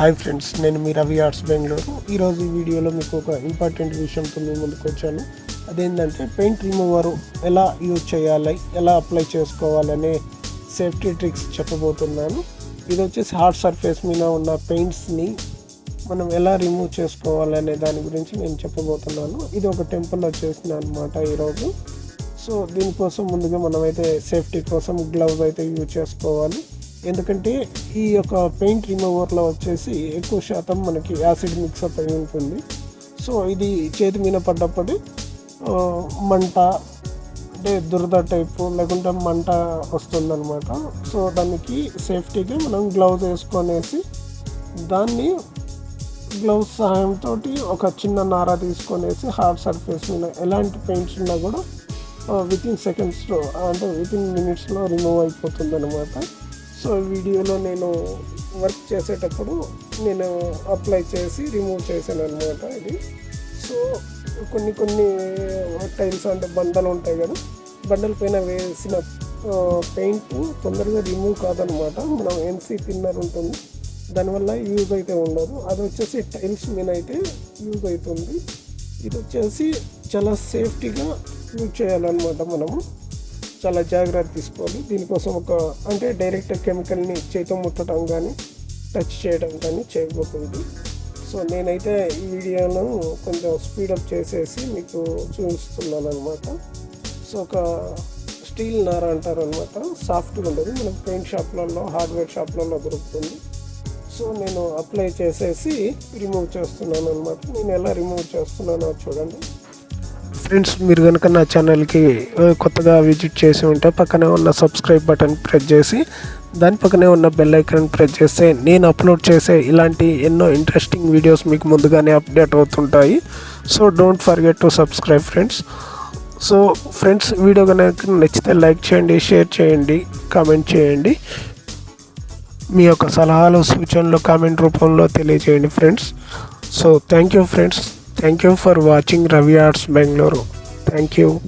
Hi friends నేను మీ Ravi arts Bengaluru. ఈరోజు ఈ వీడియోలో మీకు ఒక ఇంపార్టెంట్ విషయంతో మీ ముందుకు వచ్చాను. అదేంటంటే పెయింట్ రిమూవర్ ఎలా యూజ్ చేయాలి ఎలా అప్లై చేసుకోవాలనే సేఫ్టీ ట్రిక్స్ చెప్పబోతున్నాను. ఇది వచ్చేసి హార్డ్ సర్ఫేస్ మీద ఉన్న పెయింట్స్ని మనం ఎలా రిమూవ్ చేసుకోవాలనే దాని గురించి నేను చెప్పబోతున్నాను. ఇది ఒక టెంపుల్ చేసిన అనమాట ఈరోజు సో దీనికోసం ముందుగా మనమైతే సేఫ్టీ కోసం గ్లవ్స్ అయితే యూజ్ చేసుకోవాలి. ఎందుకంటే ఈ యొక్క పెయింట్ రిమూవర్లో వచ్చేసి ఎక్కువ శాతం మనకి యాసిడ్ మిక్సప్ అయి ఉంటుంది. సో ఇది చేతి మీద పడ్డప్పుడు మంట అంటే దురద టైపు లేకుంటే మంట వస్తుందన్నమాట. సో దానికి సేఫ్టీగా మనం గ్లౌజ్ వేసుకొనేసి దాన్ని గ్లౌజ్ సహాయంతో ఒక చిన్న నార తీసుకొనేసి హార్డ్ సర్ఫేస్ మీద ఎలాంటి పెయింట్స్ ఉన్నా కూడా విత్ ఇన్ సెకండ్స్లో అంటే విత్ ఇన్ మినిట్స్లో రిమూవ్ అయిపోతుంది అనమాట సో వీడియోలో నేను వర్క్ చేసేటప్పుడు నేను అప్లై చేసి రిమూవ్ చేశాను అనమాట ఇది. సో కొన్ని కొన్ని టైల్స్ అంటే బండలు ఉంటాయి కదా బండల పైన వేసిన పెయింట్ తొందరగా రిమూవ్ కాదనమాట మనం ఎన్సీ థిన్నర్ ఉంటుంది దానివల్ల యూజ్ అయితే ఉండదు. అది వచ్చేసి టైల్స్ మీద అయితే యూజ్ అవుతుంది. ఇది వచ్చేసి చాలా సేఫ్టీగా యూజ్ చేయాలన్నమాట మనము. చాలా జాగ్రత్త తీసుకోవాలి. దీనికోసం ఒక అంటే డైరెక్ట్ కెమికల్ని చేతో ముట్టడం కానీ టచ్ చేయడం కానీ చేయకపోతుంది సో నేనైతే ఈ వీడియోను కొంచెం స్పీడప్ చేసేసి మీకు చూపిస్తున్నాను అనమాట సో ఒక స్టీల్ నార అంటారు అనమాట సాఫ్ట్గా ఉండదు. మనం పెయింట్ షాప్లలో హార్డ్వేర్ షాప్లలో దొరుకుతుంది. సో నేను అప్లై చేసేసి రిమూవ్ చేస్తున్నాను అనమాట నేను ఎలా రిమూవ్ చేస్తున్నానో చూడండి. ఫ్రెండ్స్ మీరు కనుక నా ఛానల్కి కొత్తగా విజిట్ చేసి ఉంటే పక్కనే ఉన్న సబ్స్క్రైబ్ బటన్ ప్రెస్ చేసి దాని పక్కనే ఉన్న బెల్ ఐకాన్ ప్రెస్ చేస్తే నేను అప్లోడ్ చేసే ఇలాంటి ఎన్నో ఇంట్రెస్టింగ్ వీడియోస్ మీకు ముందుగానే అప్డేట్ అవుతుంటాయి. So don't forget to subscribe friends. So friends video కనుక నచ్చితే లైక్ చేయండి షేర్ చేయండి కామెంట్ చేయండి. మీ యొక్క సలహాలు సూచనలు కామెంట్ రూపంలో తెలియజేయండి friends. So thank you friends. Thank you for watching Ravi Arts Bangalore. Thank you.